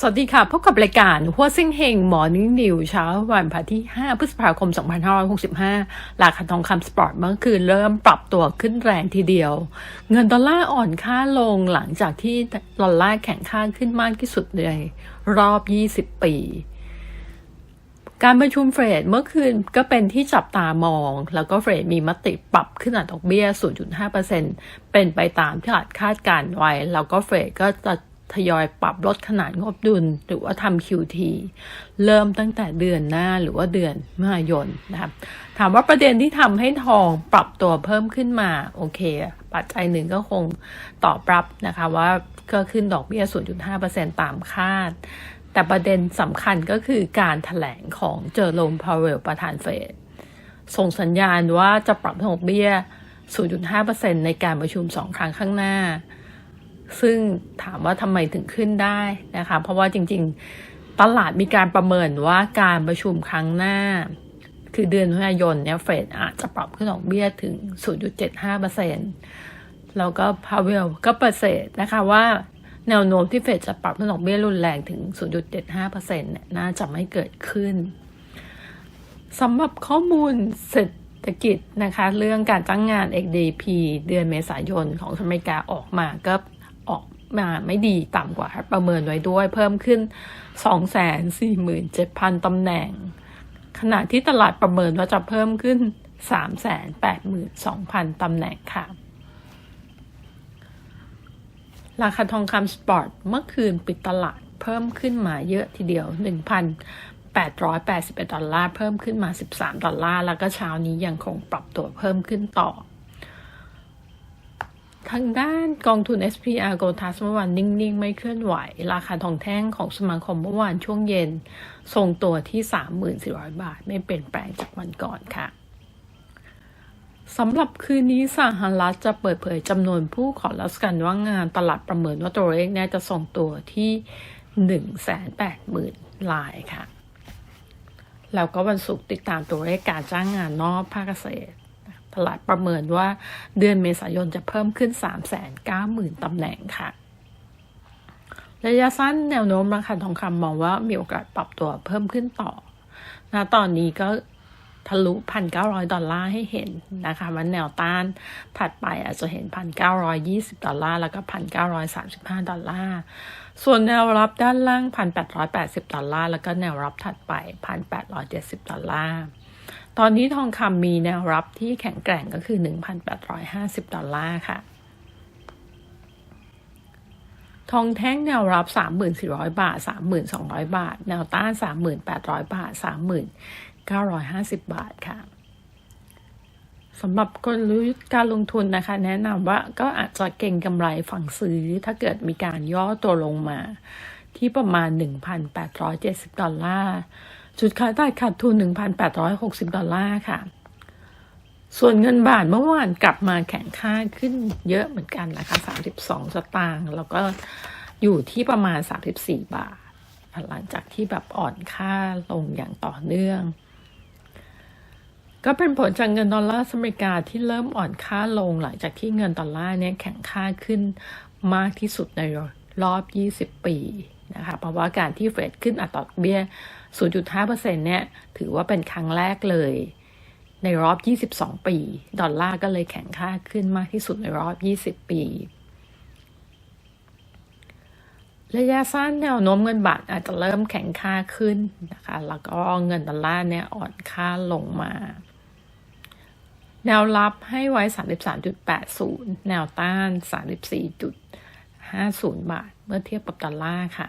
สวัสดีค่ะ พบกับรายการหัวซิ่งเฮงหมอนิ่งนิวเช้าวันพฤหัสที่ 5 พฤษภาคม 2565 ราคาทองคำสปอร์ตเมื่อคืนเริ่มปรับตัวขึ้นแรงทีเดียว เงินดอลลาร์อ่อนค่าลงหลังจากที่ดอลลาร์แข็งค่าขึ้นมากที่สุดในรอบ 20 ปี การประชุมเฟดเมื่อคืนก็เป็นที่จับตามอง แล้วก็เฟดมีมติปรับขึ้นอัตราดอกเบี้ย 0.5%เป็นไปตามที่อาจคาดการไว้ แล้วก็เฟดก็จะ ทยอยปรับลดขนาดงบดุล หรือว่าทำ QT เริ่มตั้งแต่เดือนหน้าหรือว่าเดือนมกายนนะครับถามว่าประเด็นที่ทำให้ทองปรับตัวเพิ่มขึ้นมา โอเค ปัจจัยหนึ่งก็คงตอบรับนะคะว่าก็ขึ้นดอกเบี้ย 0.5%ตามคาด แต่ประเด็นสำคัญก็คือการถแถลงของเจอโรมพาวเวลประธานเฟดส่งสัญญาณว่าจะปรับดอกเบี้ย 0.5%ในการประชุมสองครั้งข้างหน้า ซึ่งถามว่าทำไมถึงขึ้นได้นะคะ เพราะว่าจริงๆ ตลาดมีการประเมินว่าการประชุมครั้งหน้า คือเดือนมิถุนายนเนี่ยเฟดอาจจะปรับขึ้นดอกเบี้ยถึง 0.75%แล้วก็พาวเวลก็ประเสริฐนะคะว่าแนวโน้มที่เฟดจะปรับขึ้นดอกเบี้ยรุนแรงถึง 0.75%เนี่ยน่าจะไม่เกิดขึ้นสำหรับข้อมูลเศรษฐกิจนะคะ เรื่องการจ้างงาน XDP เดือนเมษายนของอเมริกาออกมาก็ออก มาไม่ดีต่ำกว่าประเมินไว้ด้วย เพิ่มขึ้น 247,000 ตำแหน่ง ขณะที่ตลาดประเมินว่าจะเพิ่มขึ้น 382,000 ตำแหน่งค่ะ ราคาทองคำสปอร์ตเมื่อคืนปิดตลาดเพิ่มขึ้นมาเยอะทีเดียว 1,881 ดอลลาร์ เพิ่มขึ้นมา 13 ดอลลาร์ แล้วก็เช้านี้ยังคงปรับตัวเพิ่มขึ้นต่อ ทางด้านกองทุน SPR g o t a s เมื่อวานนิ่ง ๆ ไม่เคลื่อนไหว ราคาทองแท่งของสมาคมเมื่อวานช่วงเย็นทรงตัวที่ 3,400 บาท ไม่เปลี่ยนแปลงจากวันก่อนค่ะสำหรับคืนนี้สหรัฐจะเปิดเผยจำนวนผู้ขอรับการว่างงานตลาดประเมินว่าตัวเลขนี้จะส่งตัวที่หนึ่งแสนแปดหมื่นลายค่ะ แล้วก็วันศุกร์ติดตามตัวเลขการจ้างงานนอกภาคเกษตร ตลาดประเมินว่าเดือนเมษายนจะเพิ่มขึ้น 3 9 0 0 0 0 ตำแหน่งค่ะระยะสั้นแนวโน้มราคาทองคำมองว่ามีโอกาสปรับตัวเพิ่มขึ้นต่อนะตอนนี้ก็ทะลุพันเก้าร้อยดอลลาร์ให้เห็นนะคะว่าแนวต้านถัดไปอาจจะเห็นพันเก้าร้อยยี่สิบดอลลาร์ แล้วก็พันเก้าร้อยสามสิบห้าดอลลาร์ ส่วนแนวรับด้านล่างพันแปดอลลาร์ แล้วก็แนวรับถัดไปพันแปดร้อยเจ็ดสิบดอลลาร์ ตอนนี้ทองคำมีแนวรับที่แข็งแกร่งก็คือหนึ่งพันแปดร้อยห้าสิบดอลลาร์ค่ะ ทองแท่งแนวรับ 3,400 บาท 3,200 บาท แนวต้าน 3,800 บาท 3,950 บาทค่ะสำหรับกลยุทธ์การลงทุนนะคะ แนะนำว่าก็อาจจะเก่งกำไรฝั่งซื้อ ถ้าเกิดมีการย่อตัวลงมาที่ประมาณ 1,870 ดอลลาร์ จุดขายใต้ขาดทุน 1,860 ดอลลาร์ค่ะ ส่วนเงินบาทเมื่อวานกลับมาแข็งค่าขึ้นเยอะเหมือนกันนะคะ 32 สตางค์แล้วก็อยู่ที่ประมาณ 34 บาท หลังจากที่แบบอ่อนค่าลงอย่างต่อเนื่อง ก็เป็นผลจากเงินดอลลาร์อเมริกาที่เริ่มอ่อนค่าลงหลังจากที่เงินดอลลาร์เนี่ยแข็งค่าขึ้นมากที่สุดในรอบ 20 ปีนะคะ เพราะว่าการที่เฟดขึ้นอัตราดอกเบี้ย 0.5%เนี่ยถือว่าเป็นครั้งแรกเลย ในรอบ 22 ปี ดอลลาร์ก็เลยแข็งค่าขึ้นมากที่สุดในรอบ 20 ปีระยะสั้นแนวโน้มเงินบาทอาจจะเริ่มแข็งค่าขึ้นนะคะ แล้วก็เงินดอลลาร์เนี่ยอ่อนค่าลงมา แนวรับให้ไว้ 33.80 แนวต้าน 34.50 บาท เมื่อเทียบกับดอลลาร์ค่ะ